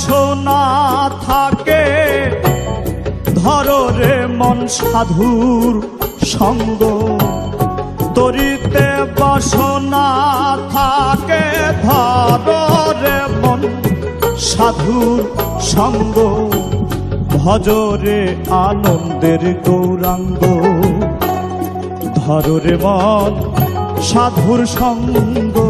বাসনা থাকে। ধরো রে মন সাধুর সঙ্গ। তরিতে বাসনা থাকে। ধরো রে মন সাধুর সঙ্গ। ভজরে আনন্দের গৌরাঙ্গ। ধরো রে মন সাধুর সঙ্গ।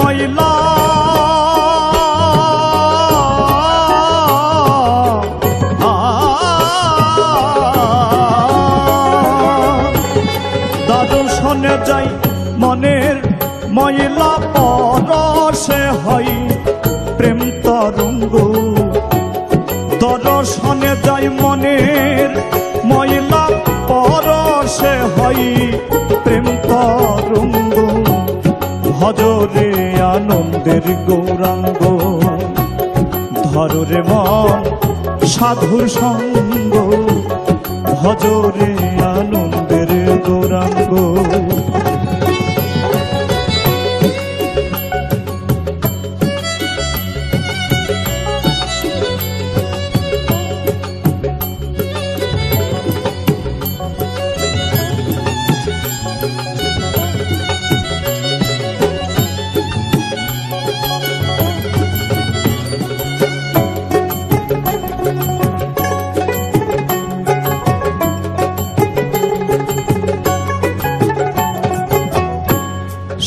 ময়লা। দর্শনে যাই মনের ময়লা পরশে হয় প্রেম তরঙ্গ। দর্শনে যাই মনের ময়লা পরশে হয় প্রেম তরঙ্গ। ভজরে আনন্দের গৌরাঙ্গ। ধরে মন সাধুর সঙ্গ ভজরে আনন্দের গৌরাঙ্গ।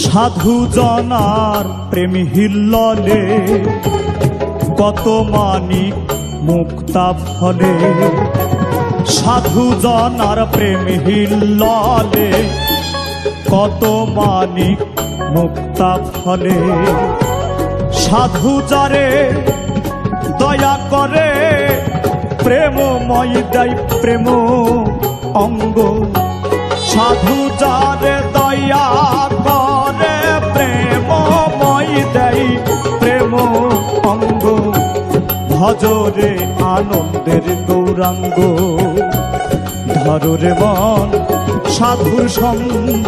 সাধু জনার প্রেম হিল্ললে কত মানিক মুক্তা ফলে। সাধু জনার প্রেম হিল্ললে কত মানিক মুক্তা ফলে। সাধু যারে দয়া করে, প্রেমময় দেয় প্রেম অঙ্গ। সাধু যারে দয়া করে, প্রেমময় দেয় প্রেম অঙ্গ। ভজরে আনন্দের গৌরাঙ্গ। ধরে মন সাধুর সঙ্গ।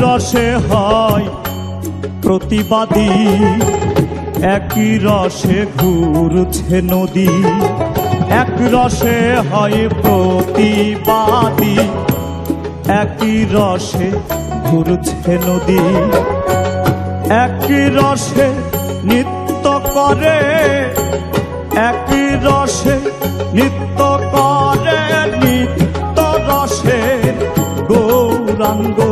রসে হয় প্রতিবাদী। একই রসে ঘুরছে নদী। এক রসে হয় প্রতিবাদী। একই রসে ঘুরছে নদী। একই রসে নৃত্য করে। একই রসে নৃত্য করে। নিত্য রসে গৌরাঙ্গ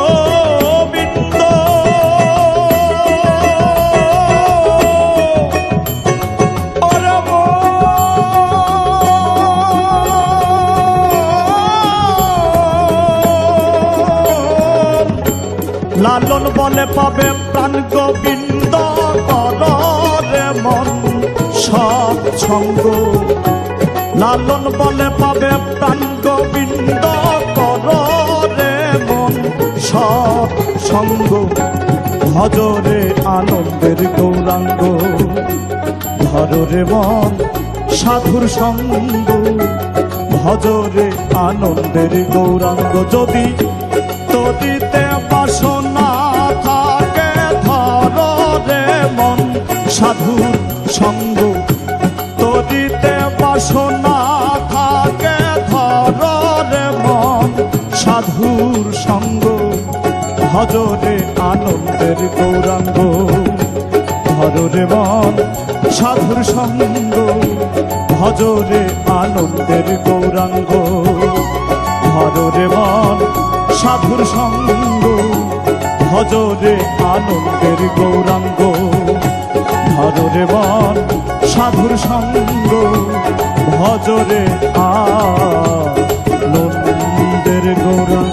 লালন বলে পাবে প্রাণ গোবিন্দ, কররে মন সব ছন্দ। লালন বলে পাবে প্রাণ গোবিন্দ, কররে মন সব সঙ্গ ভজরে আনন্দের গৌরাঙ্গ ধরে মন সাধুর সঙ্গ। ভজরে আনন্দের গৌরাঙ্গ, যদি তদিতে বাসনা থাকে, ধরে মন। সাধুর সঙ্গ তদিতে বাসনা থাকে, ধরে মন। সাধুর সঙ্গ ভজরে আনন্দের গৌরাঙ্গ। ধরে মন, সাধুর সঙ্গ ভজরে আনন্দের গৌরাঙ্গ। ধরে মন, সাধুর সঙ্গ। নজরে আনন্দের গৌরাঙ্গ। ভজরে বন সাধুর সঙ্গ ভজরে আনন্দের গৌরাঙ্গ।